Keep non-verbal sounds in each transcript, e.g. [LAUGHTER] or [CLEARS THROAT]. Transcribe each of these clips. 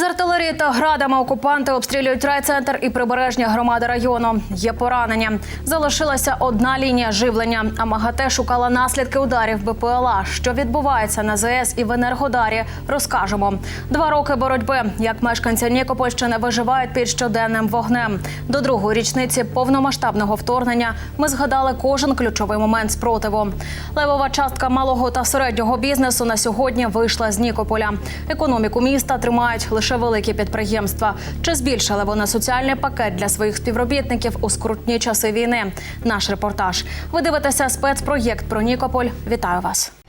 З артилерії та градами окупанти обстрілюють райцентр і прибережні громади району. Є поранення. Залишилася одна лінія живлення. А МАГАТЕ шукала наслідки ударів БПЛА. Що відбувається на ЗС і в Енергодарі, розкажемо. Два роки боротьби, як мешканці Нікопольщини виживають під щоденним вогнем. До другої річниці повномасштабного вторгнення ми згадали кожен ключовий момент спротиву. Левова частка малого та середнього бізнесу на сьогодні вийшла з Нікополя. Економіку міста тримають лише великі підприємства. Чи збільшили вони соціальний пакет для своїх співробітників у скрутні часи війни? Наш репортаж. Ви дивитеся спецпроєкт про Нікополь. Вітаю вас.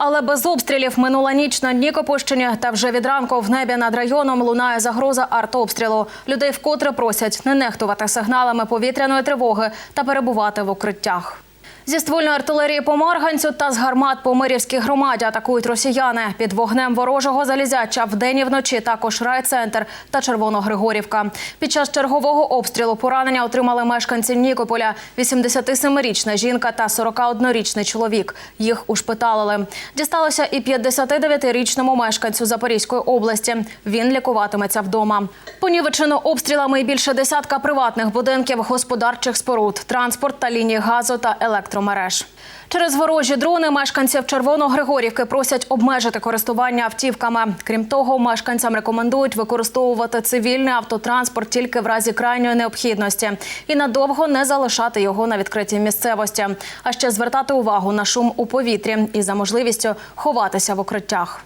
Але без обстрілів минула ніч на Нікопольщині. Та вже від ранку в небі над районом лунає загроза артобстрілу. Людей вкотре просять не нехтувати сигналами повітряної тривоги та перебувати в укриттях. Зі ствольної артилерії по Марганцю та з гармат по Мирівській громаді атакують росіяни. Під вогнем ворожого залізяча вдень і вночі також райцентр та Червоногригорівка. Під час чергового обстрілу поранення отримали мешканці Нікополя. 87-річна жінка та 41-річний чоловік. Їх ушпиталили. Дісталося і 59-річному мешканцю Запорізької області. Він лікуватиметься вдома. Понівечено обстрілами і більше десятка приватних будинків, господарчих споруд, транспорт та лінії газу та електромереж. Через ворожі дрони мешканців Червоногригорівки просять обмежити користування автівками. Крім того, мешканцям рекомендують використовувати цивільний автотранспорт тільки в разі крайньої необхідності і надовго не залишати його на відкритій місцевості, а ще звертати увагу на шум у повітрі і за можливістю ховатися в укриттях.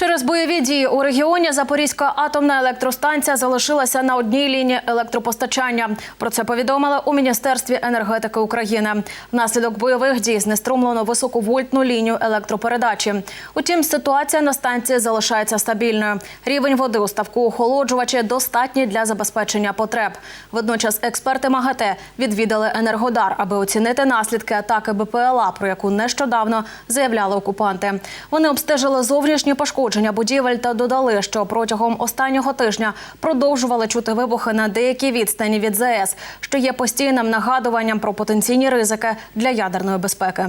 Через бойові дії у регіоні Запорізька атомна електростанція залишилася на одній лінії електропостачання. Про це повідомили у Міністерстві енергетики України. Внаслідок бойових дій знеструмлено високовольтну лінію електропередачі. Утім, ситуація на станції залишається стабільною. Рівень води у ставку охолоджувачі достатній для забезпечення потреб. Водночас експерти МАГАТЕ відвідали Енергодар, аби оцінити наслідки атаки БПЛА, про яку нещодавно заявляли окупанти. Вони обстежили зовнішні пошкодження будівель та додали, що протягом останнього тижня продовжували чути вибухи на деякій відстані від ЗАЕС, що є постійним нагадуванням про потенційні ризики для ядерної безпеки.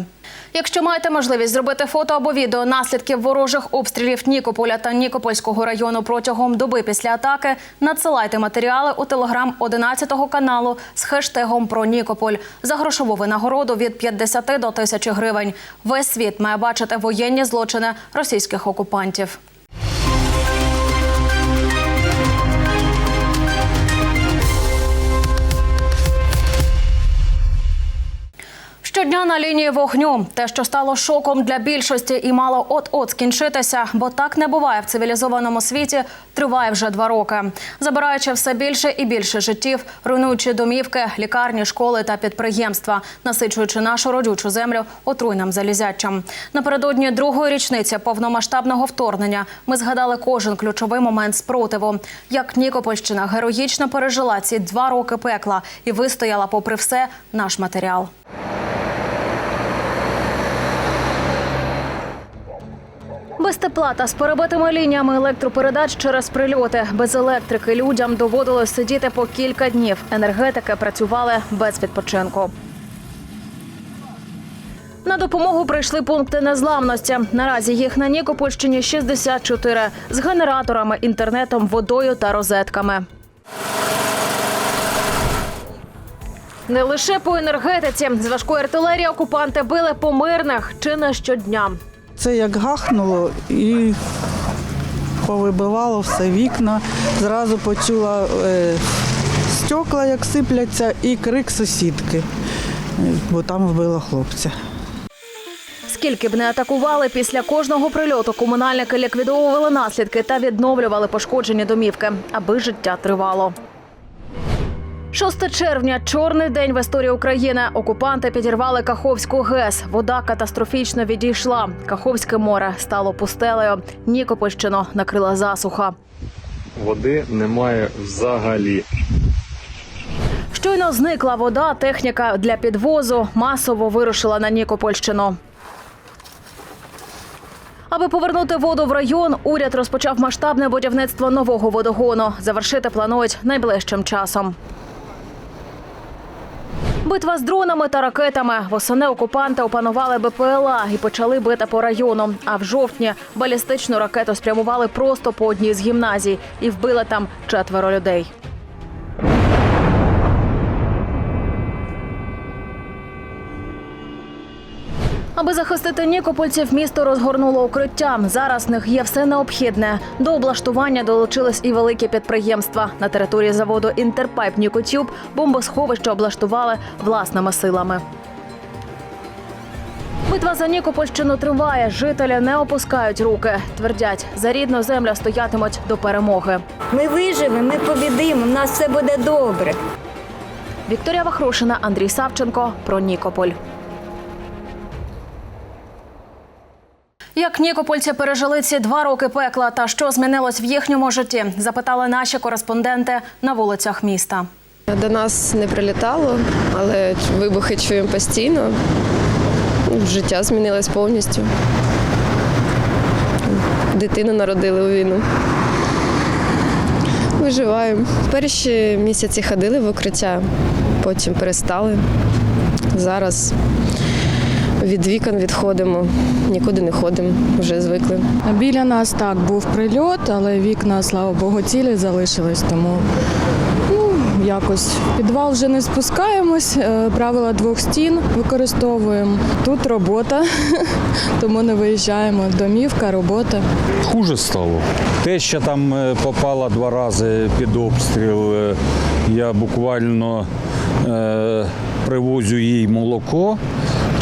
Якщо маєте можливість зробити фото або відео наслідків ворожих обстрілів Нікополя та Нікопольського району протягом доби після атаки, надсилайте матеріали у телеграм 11 каналу з хештегом про Нікополь за грошову винагороду від 50 до 1000 гривень. Весь світ має бачити воєнні злочини російських окупантів. На лінії вогню те, що стало шоком для більшості і мало от-от скінчитися, бо так не буває в цивілізованому світі, триває вже два роки, забираючи все більше і більше життів, руйнуючи домівки, лікарні, школи та підприємства, насичуючи нашу родючу землю отруйним залізячам. Напередодні другої річниці повномасштабного вторгнення ми згадали кожен ключовий момент спротиву. Як Нікопольщина героїчно пережила ці два роки пекла і вистояла, попри все, наш матеріал. Без тепла та з перебитими лініями електропередач через прильоти. Без електрики людям доводилось сидіти по кілька днів. Енергетики працювали без відпочинку. На допомогу прийшли пункти незламності. Наразі їх на Нікопольщині 64 з генераторами, інтернетом, водою та розетками. Не лише по енергетиці з важкої артилерії окупанти били по мирних чи не щодня. Це як гахнуло і повибивало все вікна. Зразу почула е, стекла, як сипляться, і крик сусідки, бо там вбило хлопця. Скільки б не атакували, після кожного прильоту комунальники ліквідовували наслідки та відновлювали пошкоджені домівки, аби життя тривало. 6 червня чорний день в історії України. Окупанти підірвали Каховську ГЕС. Вода катастрофічно відійшла. Каховське море стало пустелею. Нікопольщину накрила засуха. Води немає взагалі. Щойно зникла вода, техніка для підвозу масово вирушила на Нікопольщину. Аби повернути воду в район, уряд розпочав масштабне будівництво нового водогону. Завершити планують найближчим часом. Битва з дронами та ракетами. Восени окупанти опанували БПЛА і почали бити по району. А в жовтні балістичну ракету спрямували просто по одній з гімназій і вбили там четверо людей. Аби захистити нікопольців, місто розгорнуло укриття. Зараз в них є все необхідне. До облаштування долучились і великі підприємства. На території заводу Інтерпайп Нікотюб бомбосховище облаштували власними силами. Битва за Нікопольщину триває. Жителі не опускають руки. Твердять, за рідну землю стоятимуть до перемоги. Ми виживемо, ми побідимо, у нас все буде добре. Вікторія Вахрушина, Андрій Савченко про Нікополь. Як нікопольці пережили ці два роки пекла та що змінилось в їхньому житті, запитали наші кореспонденти на вулицях міста. До нас не прилітало, але вибухи чуємо постійно. Життя змінилось повністю. Дитину народили у війну. Виживаємо. Перші місяці ходили в укриття, потім перестали. Зараз від вікон відходимо, нікуди не ходимо, вже звикли. Біля нас так був прильот, але вікна, слава Богу, цілі залишились, тому ну, якось в підвал вже не спускаємось. е, Правила двох стін використовуємо. Тут робота, [LAUGHS] тому не виїжджаємо. Домівка, робота. Хуже стало. Те, що там е, попала два рази під обстріл, е, я буквально е, привозю їй молоко.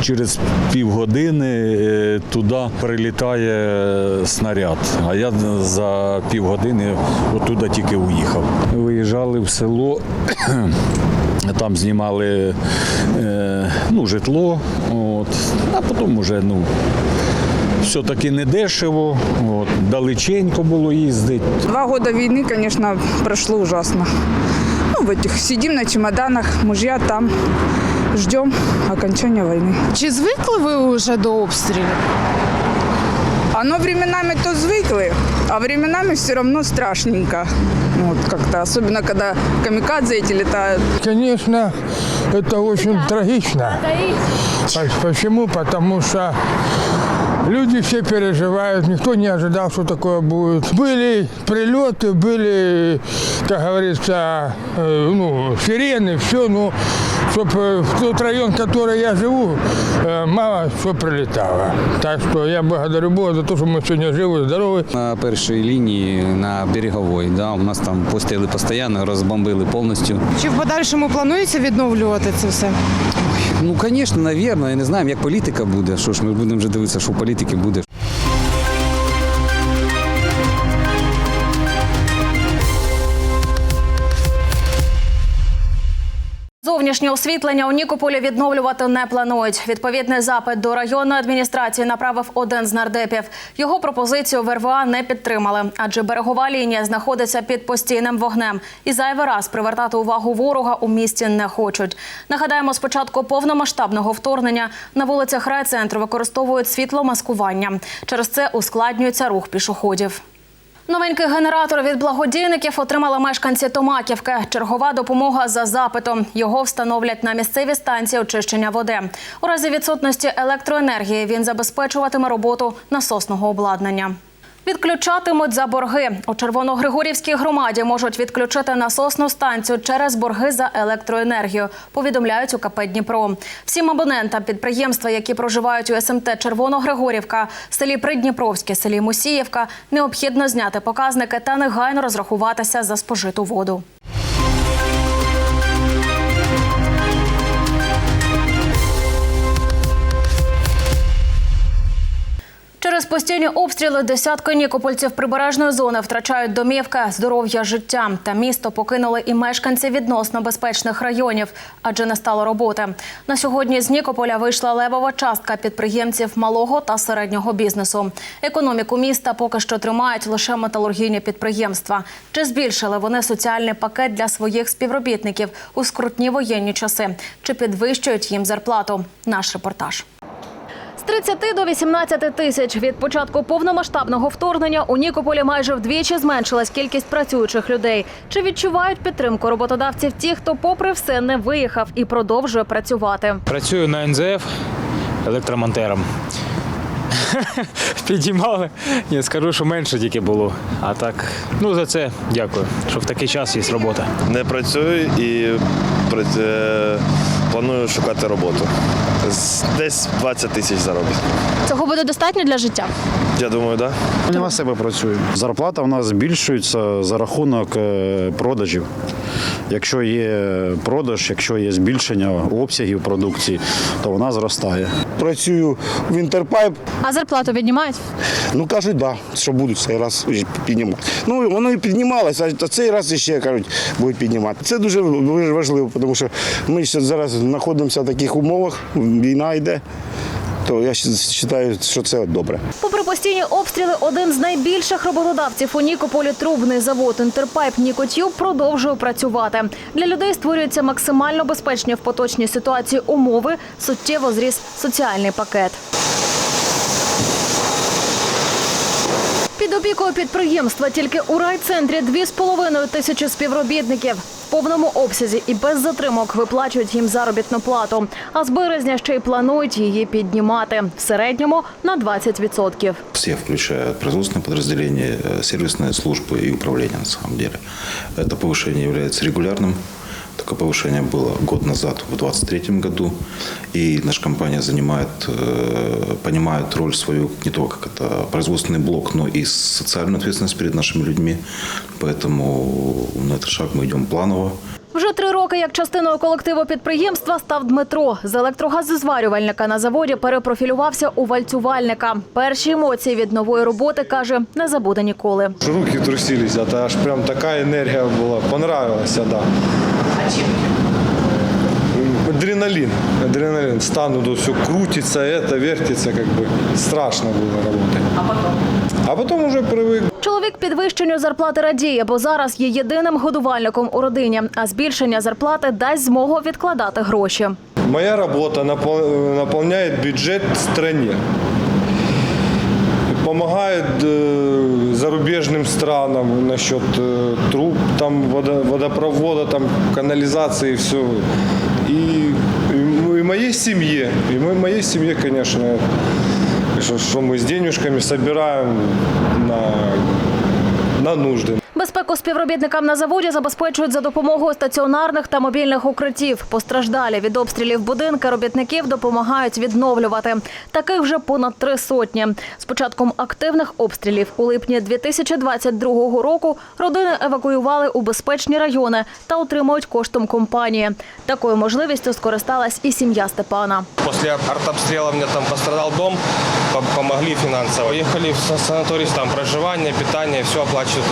Через півгодини е, туди прилітає снаряд, а я за півгодини оттуда тільки уїхав. Виїжджали в село, [CLEARS THROAT] там знімали е, ну, житло, от, а потім вже ну, все-таки не дешево, от, далеченько було їздити. Два года войны, конечно, прошло ужасно. Ну, в этих сидим на чемоданах, мужья там, ждем окончания войны. Чи звикли ви вже до обстрілів? Оно временами то звыкли, а временами все равно страшненько. Вот как-то, особенно когда камикадзе эти летают. Конечно, это очень трагично. Почему? Потому что люди все переживают, никто не ожидал, что такое будет. Были прилеты, были, как говорится, э, ну, сирены, все, но чтобы в тот район, который я живу, э, мало что прилетало. Так что я благодарю Бога за то, что мы сегодня живы, здоровы. На першій лінії на береговій, да, у нас там постріли постійно, розбомбили повністю. Чи в подальшому планується відновлювати це все? Ну, звісно, навірно, я не знаю, як політика буде. Що ж, ми будемо вже дивитися, що в політики буде. Зовнішнє освітлення у Нікополі відновлювати не планують. Відповідний запит до районної адміністрації направив один з нардепів. Його пропозицію в РВА не підтримали, адже берегова лінія знаходиться під постійним вогнем. І зайвий раз привертати увагу ворога у місті не хочуть. Нагадаємо, з початку повномасштабного вторгнення на вулицях райцентру використовують світломаскування. Через це ускладнюється рух пішоходів. Новенький генератор від благодійників отримали мешканці Томаківки. Чергова допомога за запитом. Його встановлять на місцеві станції очищення води. У разі відсутності електроенергії він забезпечуватиме роботу насосного обладнання. Відключатимуть за борги. У Червоногригорівській громаді можуть відключити насосну станцію через борги за електроенергію, повідомляють у КП Дніпро. Всім абонентам підприємства, які проживають у СМТ Червоногригорівка, селі Придніпровське, селі Мусіївка, необхідно зняти показники та негайно розрахуватися за спожиту воду. Через постійні обстріли десятки нікопольців прибережної зони втрачають домівки, здоров'я, життя. Та місто покинули і мешканці відносно безпечних районів, адже не стало роботи. На сьогодні з Нікополя вийшла левова частка підприємців малого та середнього бізнесу. Економіку міста поки що тримають лише металургійні підприємства. Чи збільшили вони соціальний пакет для своїх співробітників у скрутні воєнні часи? Чи підвищують їм зарплату? Наш репортаж. З 30 до 18 тисяч від початку повномасштабного вторгнення у Нікополі майже вдвічі зменшилась кількість працюючих людей. Чи відчувають підтримку роботодавців ті, хто, попри все, не виїхав і продовжує працювати? Працюю на НЗФ електромонтером. Підіймали. Ні, скажу, що менше тільки було. А так, ну за це дякую, що в такий час є робота. Не працюю і прац- е, планую шукати роботу. Десь 20 тисяч заробітку. Цього буде достатньо для життя. Я думаю, так. Да? Ми на себе працюємо. Зарплата в нас збільшується за рахунок е, продажів. Якщо є продаж, якщо є збільшення обсягів продукції, то вона зростає. Працюю в Інтерпайп. А зарплату піднімають? Ну кажуть, да, що будуть цей раз піднімати. Ну воно і піднімалося, а цей раз ще кажуть, будуть піднімати. Це дуже важливо, тому що ми ще зараз знаходимося в таких умовах, війна йде. То я вважаю, що це добре. Попри постійні обстріли, один з найбільших роботодавців у Нікополі трубний завод Інтерпайп Нікотюб продовжує працювати. Для людей створюються максимально безпечні в поточній ситуації умови. Суттєво зріс соціальний пакет. Під опікою підприємства тільки у райцентрі 2,5 тисячі співробітників В повному обсязі і без затримок виплачують їм заробітну плату. А з березня ще й планують її піднімати в середньому на 20%. Все, включая производственное подразделение, э, сервисные службы и управление на самом деле. Это повышение является регулярным. Такое повышение было год назад, в 2023 году. И наша компания занимает, э, понимает роль свою не только как это производственный блок, но и социальную ответственность перед нашими людьми. Поэтому на этот шаг мы идем планово. Вже три роки як частиною колективу підприємства став Дмитро. З електрогазозварювальника на заводі перепрофілювався у вальцювальника. Перші емоції від нової роботи каже, не забуде ніколи. Руки трусились, это аж прям такая энергия была. Понравилось, да. А чем? Адреналин. Адреналин. Стану, тут все крутится, это вертится, как бы страшно было работать. А потом? А потом уже привык. Чоловік підвищенню зарплати радіє, бо зараз є єдиним годувальником у родині. А збільшення зарплати дасть змогу відкладати гроші. Моя работа напол- наполняет бюджет стране. Помогает э, зарубежным странам насчет э, труб, там, водо- водопровода, там, канализации и все. И, и м- и моей семье, и мо- моей семье, конечно, что, мы с денежками собираем на, на нужды. Безпеку співробітникам на заводі забезпечують за допомогою стаціонарних та мобільних укриттів. Постраждалі від обстрілів будинки робітників допомагають відновлювати. Таких вже понад три сотні. З початком активних обстрілів у липні 2022 року родини евакуювали у безпечні райони та отримують коштом компанії. Такою можливістю скористалась і сім'я Степана. Після артобстрілу мене там пострадав дом, допомогли фінансово. Їхали в санаторій, там проживання, питання, все оплачує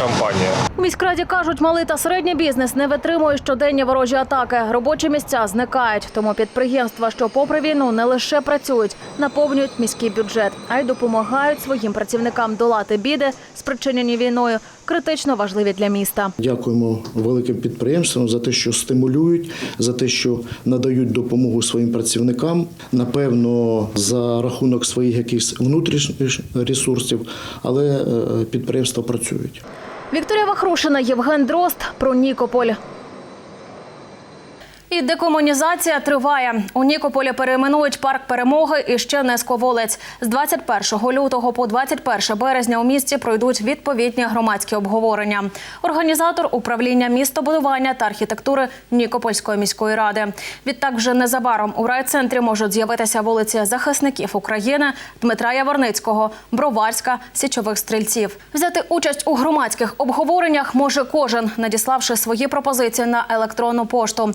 компанія. У міськраді кажуть, малий та середній бізнес не витримує щоденні ворожі атаки. Робочі місця зникають. Тому підприємства, що попри війну не лише працюють, наповнюють міський бюджет, а й допомагають своїм працівникам долати біди, спричинені війною, критично важливі для міста. Дякуємо великим підприємствам за те, що стимулюють, за те, що надають допомогу своїм працівникам. Напевно, за рахунок своїх якихось внутрішніх ресурсів, але е, підприємства працюють. Вікторія Вахрушина, Євген Дрозд про Нікополь. І декомунізація триває. У Нікополі перейменують парк перемоги і ще Несковолець. З 21 лютого по 21 березня у місті пройдуть відповідні громадські обговорення. Організатор управління містобудування та архітектури Нікопольської міської ради. Відтак, вже незабаром у райцентрі можуть з'явитися вулиці захисників України, Дмитра Яворницького, Броварська, січових стрільців. Взяти участь у громадських обговореннях може кожен, надіславши свої пропозиції на електронну пошту.